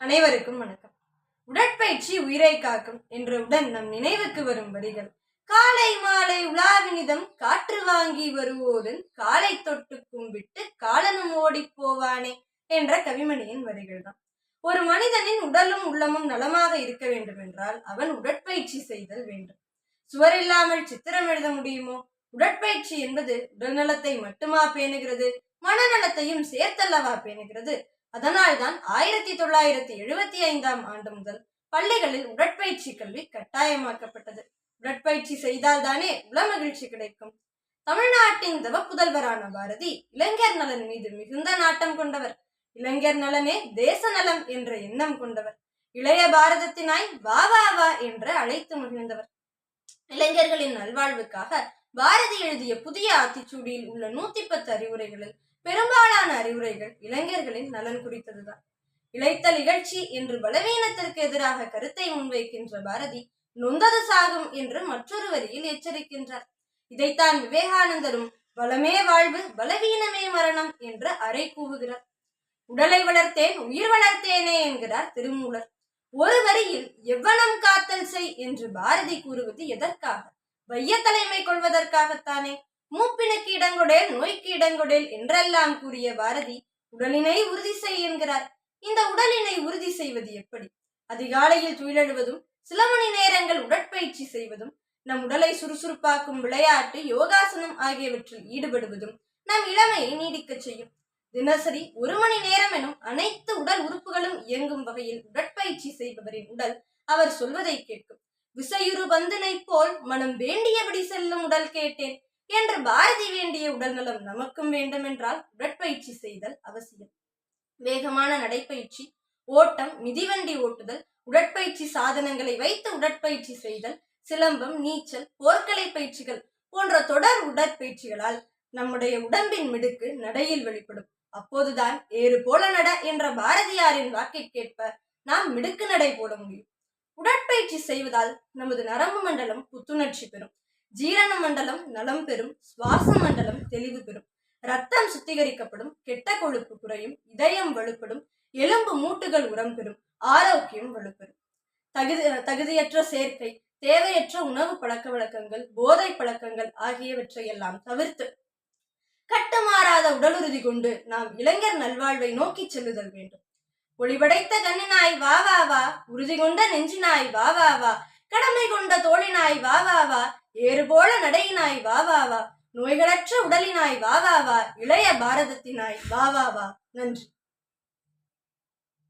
அனைவருக்கும் வணக்கம். உடற்பயிற்சி உயிரை காக்கும் என்றவுடன் நம் நினைவுக்கு வரும் வரிகள். காலை மாலை உலாவினிதம் காற்று வாங்கி வருவோடன் காலை தொட்டு கும்பிட்டு காலனும் ஓடிப் போவானே என்ற கவிமணியின் வரிகள் தான் ஒரு மனிதனின் உடலும் உள்ளமும் நலமாக இருக்க வேண்டும் என்றால் அவன் உடற்பயிற்சி செய்தல் வேண்டும். சுவர் இல்லாமல் சித்திரம் எழுத முடியுமோ? உடற்பயிற்சி என்பது உடல் நலத்தை மட்டுமா பேணுகிறது? மனநலத்தையும் சேர்த்தல்லவா பேணுகிறது? அதனால்தான் ஆயிரத்தி தொள்ளாயிரத்தி எழுபத்தி ஐந்தாம் ஆண்டு முதல் பள்ளிகளில் உடற்பயிற்சி கல்வி கட்டாயமாக்கப்பட்டது. உடற்பயிற்சி செய்தால்தானே உள மகிழ்ச்சி கிடைக்கும். தமிழ்நாட்டின் தவ புதல்வரான பாரதி இளைஞர் நலன் மீது மிகுந்த நாட்டம் கொண்டவர். இளைஞர் நலனே தேச நலம் என்ற எண்ணம் கொண்டவர். இளைய பாரதத்தினாய் வா வா வா என்று அழைத்து மகிழ்ந்தவர். இளைஞர்களின் நல்வாழ்வுக்காக பாரதி எழுதிய புதிய ஆத்திச்சூடியில் உள்ள நூத்தி பத்து அறிவுரைகளில் பெரும்பாலான அறிவுரைகள் இளைஞர்களின் நலன் குறித்ததுதான். இழைத்த நிகழ்ச்சி என்று பலவீனத்திற்கு எதிராக கருத்தை முன்வைக்கின்ற பாரதி நொந்தது சாகும் என்று மற்றொரு வரியில் எச்சரிக்கின்றார். இதைத்தான் விவேகானந்தரும் பலமே வாழ்வு பலவீனமே மரணம் என்று அறை கூவுகிறார். உடலை வளர்த்தேன் உயிர் வளர்த்தேனே என்கிறார் திருமூலர். ஒரு வரியில் எவ்வனம் காத்தல் செய் என்று பாரதி கூறுவது எதற்காக? வைய தலைமை கொள்வதற்காகத்தானே? மூப்பினுக்கு இடங்கொடேல் நோய்க்கு இடங்கொடேல் என்றெல்லாம் கூறிய பாரதி உடலினை உறுதி செய் என்கிறார். இந்த உடலினை உறுதி செய்வது எப்படி? அதிகாலையில் துயிலெழுவதும் சில மணி நேரங்கள் உடற்பயிற்சி செய்வதும் நம் உடலை சுறுசுறுப்பாக்கும் விளையாட்டு யோகாசனம் ஆகியவற்றில் ஈடுபடுவதும் நம் இளமையை நீடிக்கச் செய்யும். தினசரி ஒரு மணி நேரம் எனும் அனைத்து உடல் உறுப்புகளும் இயங்கும் வகையில் உடற்பயிற்சி செய்பவரின் உடல் அவர் சொல்வதை கேட்கும். விசையுறு பந்தினை போல் மனம் வேண்டியபடி செல்லும் உடல் கேட்டேன். என்று பாரதி வேண்டிய உடல்நலம் நமக்கும் வேண்டுமென்றால் உடற்பயிற்சி செய்தல் அவசியம். வேகமான நடைப்பயிற்சி ஓட்டம் மிதிவண்டி ஓட்டுதல் உடற்பயிற்சி சாதனங்களை வைத்து உடற்பயிற்சி செய்தல் சிலம்பம் நீச்சல் போர்க்கலை பயிற்சிகள் போன்ற தொடர் உடற்பயிற்சிகளால் நம்முடைய உடம்பின் மிடுக்கு நடையில் வெளிப்படும். அப்போதுதான் ஏறு போல நட என்ற பாரதியாரின் வாக்கிற்கேற்ப நாம் மிடுக்கு நடை போட முடியும். உடற்பயிற்சி செய்வதால் நமது நரம்பு மண்டலம் புத்துணர்ச்சி பெறும். ஜீரண மண்டலம் நலம் பெறும் சுவாச மண்டலம் தெளிவு பெறும். ரத்தம் சுத்திகரிக்கப்படும் கெட்ட கொழுப்பு குறையும் இதயம் வலுப்படும் எலும்பு மூட்டுகள் உரம் பெறும் ஆரோக்கியம் வலுப்பெறும். தகுதி தகுதியற்ற சேர்க்கை தேவையற்ற உணவு பழக்க வழக்கங்கள் போதை பழக்கங்கள் ஆகியவற்றை எல்லாம் தவிர்த்து கட்டுமாறாத உடலுறுதி கொண்டு நாம் இளைஞர் நல்வாழ்வை நோக்கி செல்லுதல் வேண்டும். ஒளிபடைத்த கண்ணினாய் வா வா வா உறுதி கொண்ட நெஞ்சினாய் வா வா வா கடமை கொண்ட தோழினாய் வா வா வா. ஏறு போல நடையினாய் வா வா வா. நோய்களற்ற உடலினாய் வா வா வா. இளைய பாரதத்தினாய் வா வா வா. நன்றி.